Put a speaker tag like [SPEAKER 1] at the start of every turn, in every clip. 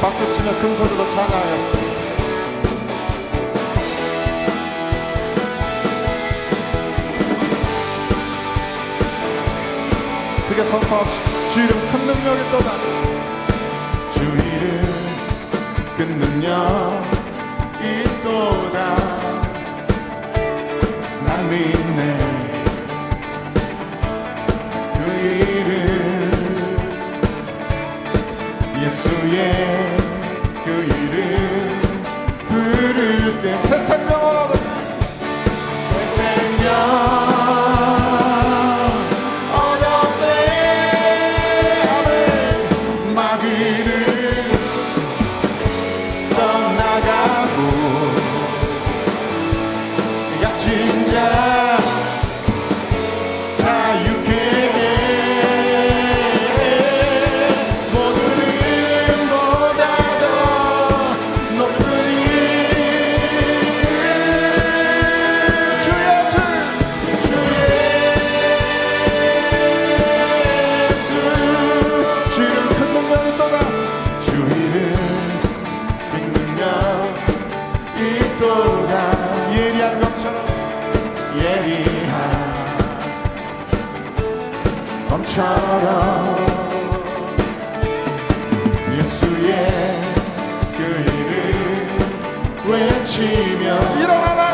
[SPEAKER 1] 박수치며 큰 소리로 찬양하였습니다. 크게 선포합시다. 주 이름 큰 능력이 떠다니 주 이름 큰 능력이 떠다 난믿 것처럼 예수의 그 이름 외치며 일어나라.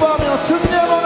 [SPEAKER 1] Bamiyan, Sukneva!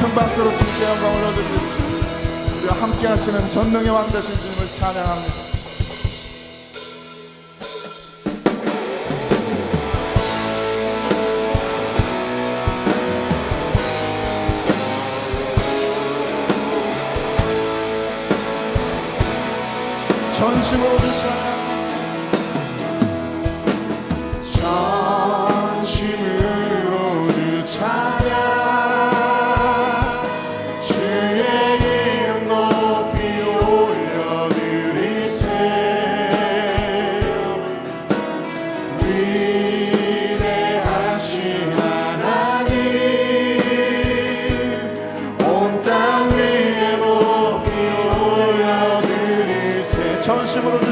[SPEAKER 1] 큰 박수로 주께 한번 올려드리겠습니다. 함께 하시는 전능의 왕 되신 주님을 찬양합니다. sexual Senhor,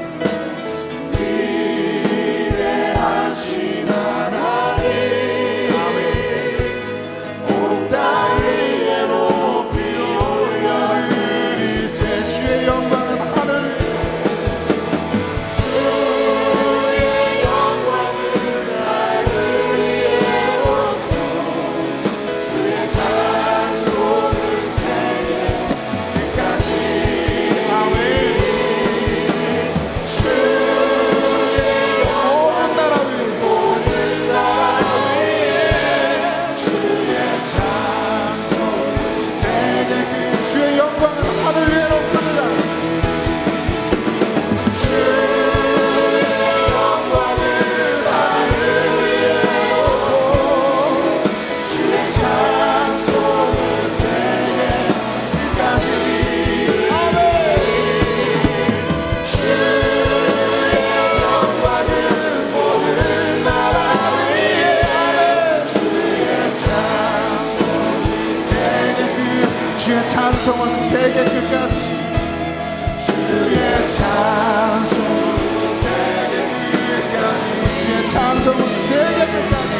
[SPEAKER 1] 찬송은 세계 끝까지.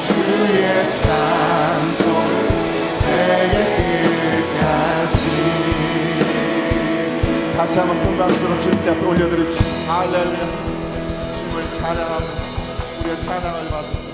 [SPEAKER 1] 주의 찬송 세계 끝까지. 다시 한번 큰 박수로 주님께 앞에 올려드립시다. 할렐루야. 주님을 찬양하고 주의 찬양을 받으세요.